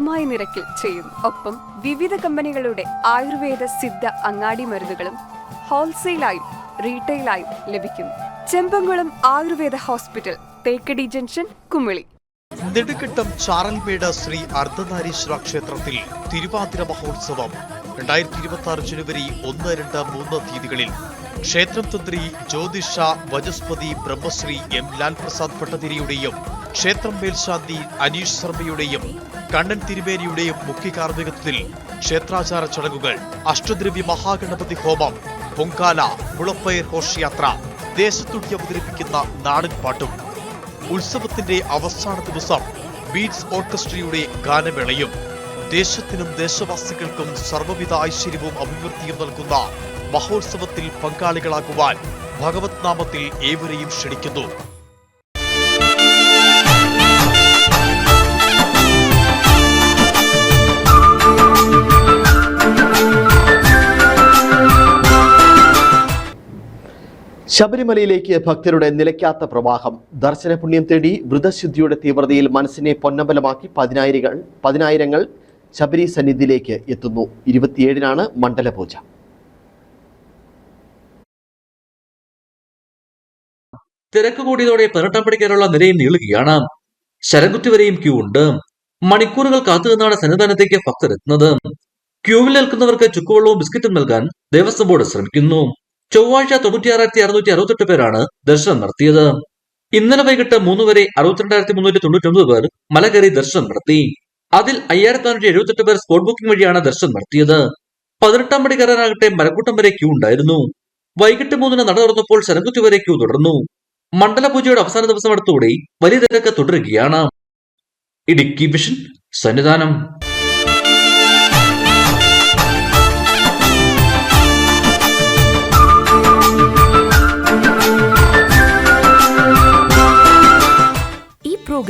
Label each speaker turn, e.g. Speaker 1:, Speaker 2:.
Speaker 1: മിതമായ നിരക്കിൽ ചെയ്യും. ഒപ്പം വിവിധ കമ്പനികളുടെ ആയുർവേദ സിദ്ധ അങ്ങാടി മരുന്നുകളും ഹോൾസെയിലായും റീറ്റെയിലായും ലഭിക്കും. Chembankulam Ayurveda hospital Thekkady junction Kumily.
Speaker 2: നെടുക്കെട്ടം Charalmedu Shri Ardhanarishvara ക്ഷേത്രത്തിൽ തിരുവാതിര മഹോത്സവം. രണ്ടായിരത്തി ഇരുപത്തി ആറ് ജനുവരി ഒന്ന് രണ്ട് മൂന്ന് തീയതികളിൽ ക്ഷേത്രം തന്ത്രി ജ്യോതിഷ വജസ്പതി ബ്രഹ്മശ്രീ എം ലാൽ പ്രസാദ് ഭട്ടതിരിയുടെയും ക്ഷേത്രം മേൽശാന്തി അനീഷ് ശർമ്മയുടെയും കണ്ണൻ തിരുമേനിയുടെയും മുഖ്യ കാർമ്മികത്വത്തിൽ ക്ഷേത്രാചാര ചടങ്ങുകൾ അഷ്ടദ്രവ്യ മഹാഗണപതി ഹോമം പൊങ്കാല മുളപ്പയർ ഘോഷയാത്ര ദേശത്തുടി അവതരിപ്പിക്കുന്ന നാടൻ പാട്ടും. ഉത്സവത്തിന്റെ അവസാന ദിവസം ബീറ്റ്സ് ഓർക്കസ്ട്രയുടെ ഗാനമേളയും ദേശത്തിനും ദേശവാസികൾക്കും സർവവിധ ഐശ്വര്യവും അഭിവൃദ്ധിയും നൽകുന്ന മഹോത്സവത്തിൽ പങ്കാളികളാകുവാൻ ഭഗവത് നാമത്തിൽ ഏവരെയും ക്ഷണിക്കുന്നു.
Speaker 3: ശബരിമലയിലേക്ക് ഭക്തരുടെ നിലയ്ക്കാത്ത പ്രവാഹം. ദർശന പുണ്യം തേടി വ്രതശുദ്ധിയുടെ തീവ്രതയിൽ മനസ്സിനെ പൊന്നമ്പലമാക്കി പതിനായിരങ്ങൾ പതിനായിരങ്ങൾ ശബരി സന്നിധിയിലേക്ക് എത്തുന്നു. ഇരുപത്തിയേഴിനാണ് മണ്ഡലപൂജ.
Speaker 4: തിരക്ക് കൂടിയതോടെ പതിനെട്ടാം പടിക്കാനുള്ള നിലയിൽ നീളുകയാണ്. ശരംകുറ്റി വരെയും ക്യൂ ഉണ്ട്. മണിക്കൂറുകൾ കാത്തുനിന്നാണ് സന്നിധാനത്തേക്ക് ഭക്തരെത്തുന്നത് ക്യൂവിൽ നിൽക്കുന്നവർക്ക് ചുക്കുവെള്ളവും ബിസ്ക്കറ്റും നൽകാൻ ദേവസ്വം ബോർഡ് ശ്രമിക്കുന്നു. ചൊവ്വാഴ്ച തൊണ്ണൂറ്റിയാറായിരത്തി അറുന്നൂറ്റി അറുപത്തെട്ട് പേരാണ് ദർശനം നടത്തിയത്. ഇന്നലെ വൈകിട്ട് മൂന്ന് വരെ അറുപത്തിരണ്ടായിരത്തി മുന്നൂറ്റി തൊണ്ണൂറ്റി ഒമ്പത് പേർ മല കയറി ദർശനം നടത്തി. അതിൽ അയ്യായിരത്തി നാനൂറ്റി എഴുപത്തെട്ട് പേർ സ്പോട്ട് ബുക്കിംഗ് വഴിയാണ് ദർശനം നടത്തിയത്. പതിനെട്ടാം പടി കയറാനാകട്ടെ മരക്കൂട്ടം വരെ ക്യൂ ഉണ്ടായിരുന്നു. വൈകിട്ട് മൂന്നിന് നട തുറന്നപ്പോൾ ശരംകുത്തി വരെ ക്യൂ തുടർന്നു. മണ്ഡലപൂജയുടെ അവസാന ദിവസം അടുത്തുകൂടി വലിയ തിരക്ക് തുടരുകയാണ്. ഇടുക്കി വിഷൻ സന്നിധാനം.